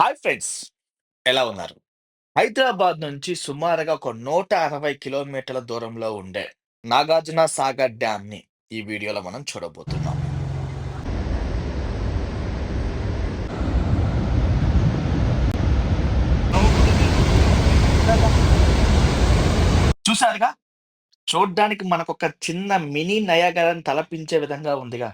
Hi friends. ఎలా ఉన్నారు? హైదరాబాద్ నుంచి సుమారుగా ఒక నూట అరవై కిలోమీటర్ల దూరంలో ఉండే నాగార్జున సాగర్ డ్యామ్ని ఈ వీడియోలో మనం చూడబోతున్నాం. చూసారుగా చూడ్డానికి మనకు ఒక చిన్న మినీ నయాగరాన్ని తలపించే విధంగా ఉందిగా.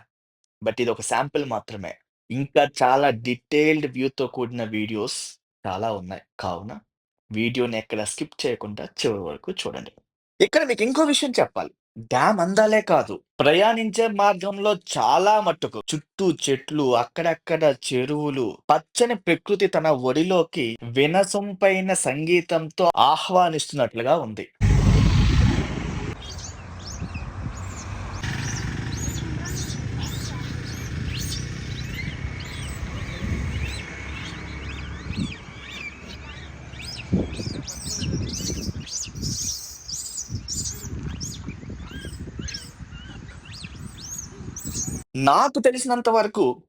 బట్ ఇది ఒక శాంపిల్ మాత్రమే. ఇంకా చాలా డీటెయిల్డ్ వ్యూతో కూడిన వీడియోస్ చాలా ఉన్నాయి. కావున వీడియోని ఎక్కడ స్కిప్ చేయకుండా చివరి వరకు చూడండి. ఇక్కడ మీకు ఇంకో విషయం చెప్పాలి. డ్యామ్ అందాలే కాదు ప్రయాణించే మార్గంలో చాలా మట్టుకు చుట్టూ చెట్లు అక్కడక్కడ చెరువులు పచ్చని ప్రకృతి తన ఒడిలోకి వినసొంపైన సంగీతంతో ఆహ్వానిస్తున్నట్లుగా ఉంది. నాకు తెలిసినంత వరకు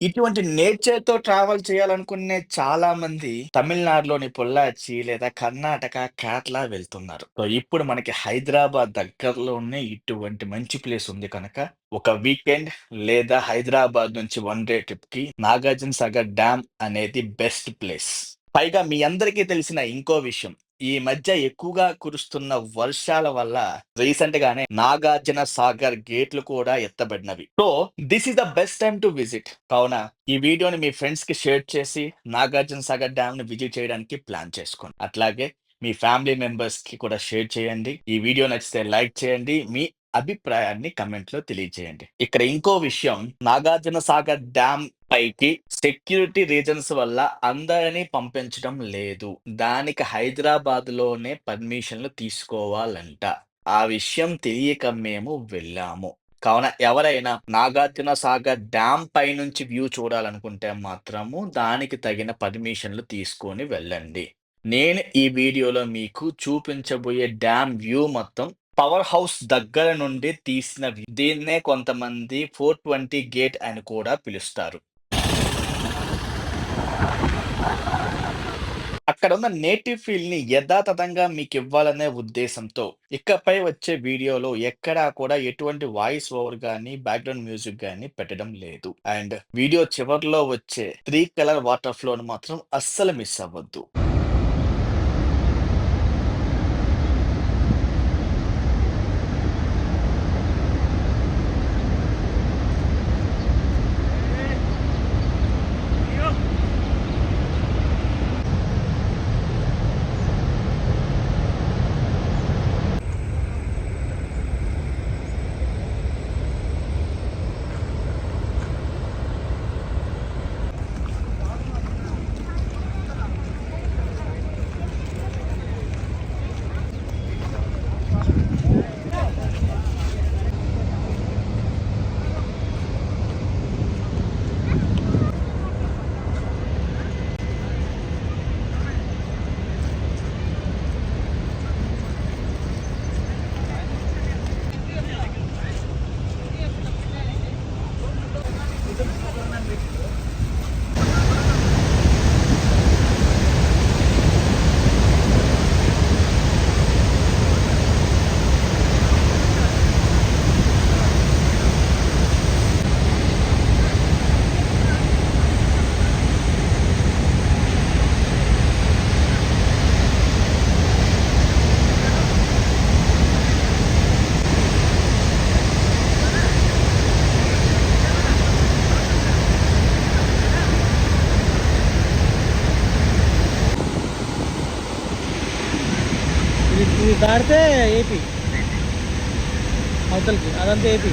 ఇటువంటి నేచర్‌తో ట్రావెల్ చేయాలనుకునే చాలా మంది తమిళనాడులోని పొల్లాచి లేదా కర్ణాటక, కేరళ వెళ్తున్నారు. సో, ఇప్పుడు మనకి హైదరాబాద్ దగ్గరలోనే ఇటువంటి మంచి ప్లేస్ ఉంది కనుక ఒక వీకెండ్ లేదా హైదరాబాద్ నుంచి వన్ డే ట్రిప్కి నాగార్జున సాగర్ డ్యామ్ అనేది బెస్ట్ ప్లేస్. పైగా మీ అందరికీ తెలిసిన ఇంకో విషయం. ఈ మధ్య ఎక్కువగా కురుస్తున్న వర్షాల వల్ల రీసెంట్ గానే నాగార్జున సాగర్ గేట్లు కూడా ఎత్తబడినవి. So this is the best time to visit. కావున ఈ వీడియోని మీ ఫ్రెండ్స్కి షేర్ చేసి నాగార్జున సాగర్ డ్యామ్ని విజిట్ చేయడానికి ప్లాన్ చేసుకోండి. అట్లాగే మీ ఫ్యామిలీ మెంబర్స్కి కూడా షేర్ చేయండి. ఈ వీడియో నచ్చితే లైక్ చేయండి. మీ అభిప్రాయాన్ని కమెంట్లో తెలియజేయండి. ఇక్కడ ఇంకో విషయం నాగార్జున సాగర్ డ్యామ్ పైకి సెక్యూరిటీ రీజన్స్ వల్ల అందరినీ పంపించడం లేదు. దానికి హైదరాబాద్లోనే పర్మిషన్లు తీసుకోవాలంట. ఆ విషయం తెలియక మేము వెళ్ళాము. కావున ఎవరైనా నాగార్జున సాగర్ డ్యామ్ పై నుంచి వ్యూ చూడాలనుకుంటే మాత్రము దానికి తగిన పర్మిషన్లు తీసుకొని వెళ్ళండి. నేను ఈ వీడియోలో మీకు చూపించబోయే డ్యామ్ వ్యూ మొత్తం పవర్ హౌస్ దగ్గర నుండి తీసిన దీన్నే కొంతమంది ఫోర్ ట్వంటీ గేట్ అని కూడా పిలుస్తారు. అక్కడ ఉన్న నేటివ్ ఫీల్ని యథాతథంగా మీకు ఇవ్వాలనే ఉద్దేశంతో ఇకపై వచ్చే వీడియోలో ఎక్కడా కూడా ఎటువంటి వాయిస్ ఓవర్ కానీ బ్యాక్గ్రౌండ్ మ్యూజిక్ కానీ పెట్టడం లేదు. అండ్ వీడియో చివర్లో వచ్చే త్రీ కలర్ వాటర్ ఫ్లో మాత్రం అస్సలు మిస్ అవ్వద్దు. దాడితే దాటితే ఏపీ. అవతలకి అదంతా ఏపీ.